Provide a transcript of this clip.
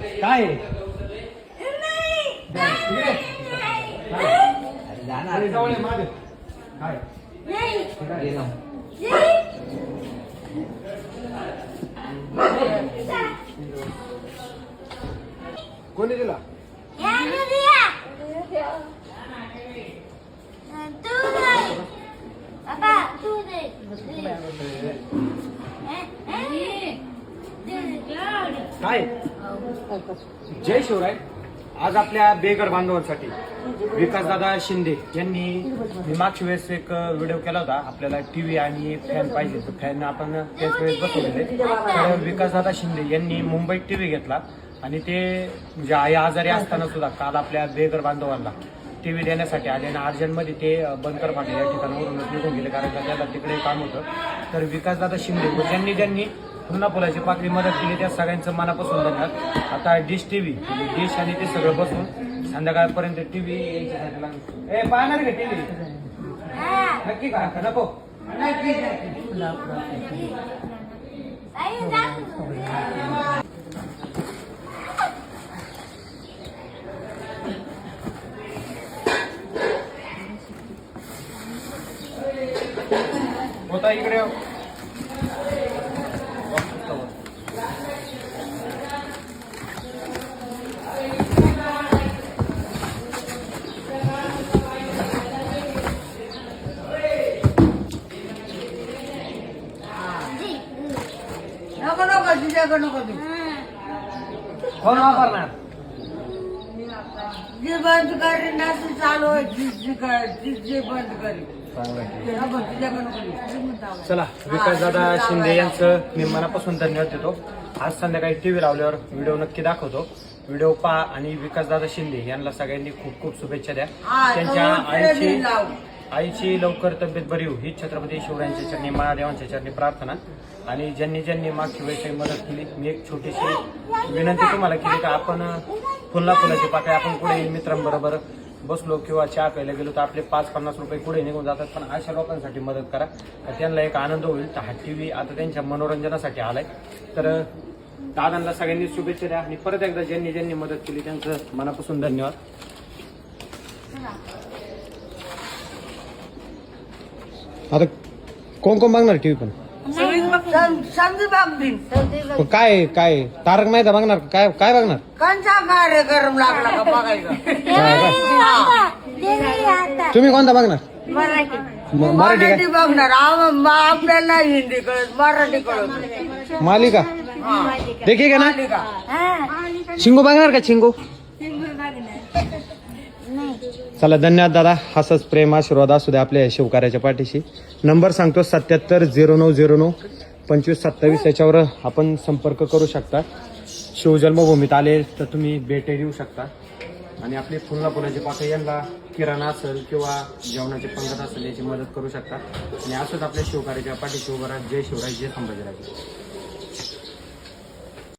काय आहे? जवळ मागे. काय कोणी दिला काय? जय शिवराय. आज आपल्या बेघर बांधवांसाठी विकासदादा शिंदे यांनी मी मागच्या वेळेस एक व्हिडिओ केला होता. आपल्याला टीव्ही आणि फॅन पाहिजे तर फॅन आपण त्याच वेळेस बसवलेले. तर विकासदादा शिंदे यांनी मुंबईत टीव्ही घेतला. आणि ते म्हणजे आई आजारी असताना सुद्धा काल आपल्या बेगर बांधवांना टीव्ही देण्यासाठी आले आणि अर्जंटमध्ये ते बनकर पाटील या ठिकाणावरूनच निघून गेले कारण का त्याला तिकडे काम होतं. तर विकासदादा शिंदे व ज्यांनी ज्यांनी पुन्हा पुलाची पाकळी मदत केली त्या सगळ्यांचं मनापासून धन्यवाद. आता डिश टीव्ही डिश आणि ते सगळं बसून संध्याकाळपर्यंत टीव्ही ए पाहणार का टीव्ही? नक्की का का नको होता इकडे नको नको तुझ्याकडे नको तू. कोण वापरणार. जे बंद करी चालू आहे. जी जी कर जी जे बंद करी. चला विकासदादा शिंदे यांचं मी मनापासून धन्यवाद देतो. आज संध्याकाळी टीव्ही लावल्यावर व्हिडिओ नक्की दाखवतो. व्हिडिओ पहा आणि विकासदादा शिंदे यांना सगळ्यांनी खूप खूप शुभेच्छा द्या. हा, त्यांच्या तो आईची लाव. आईची लवकर तब्येत बरी हो ही छत्रपती शिवरायांच्या चरणी महादेवांच्या चरणी प्रार्थना. आणि ज्यांनी ज्यांनी मागच्या वेळेस काही मदत केली मी एक छोटीशी विनंती तुम्हाला केली का आपण फुलना फुलाची पाकळी. आपण पुढे मित्रांबरोबर. बसलो किंवा चहा प्यायला गेलो तर आपले पाच पन्नास रुपये पुढे निघून जातात. पण अशा लोकांसाठी मदत करा. तर त्यांना एक आनंद होईल. तर हा टी व्ही आता त्यांच्या मनोरंजनासाठी आलाय. तर दादांना सगळ्यांनी शुभेच्छा द्या. आणि परत एकदा ज्यांनी ज्यांनी मदत केली त्यांचं मनापासून धन्यवाद. आता कोण कोण बघणार टीव्ही पण? पण काय काय? तारक मेहता बघणार काय काय बघणार? कंचा कार्यक्रम लागला का बघायचा? तुम्ही कोणता बघणार? मराठी. म- मराठी मराठी बघणार. आम- आपल्याला नाही हिंदी कळत मराठी कळत. काय मालिका. देखील का ना? मालिका. चिंगू बघणार का चिंगू चला धन्यवाद दादा. असंच प्रेम आशीर्वाद असू द्या आपल्या शिवकार्याच्या पाठीशी. नंबर सांगतो सत्याहत्तर झिरो नऊ झिरो नऊ. पंचवीस सत्तावीस याच्यावर आपण संपर्क करू शकता. शिवजन्मभूमीत आले तर तुम्ही भेटे देऊ शकता. आणि आपली फुलना फुलाची पाकळी यांना किराणा असेल किंवा जेवणाची पंगत असेल याची मदत करू शकता. आणि असंच आपल्या शिवकार्याच्या पाठी शिवराज जय शिवराज जय संभाजीराजे.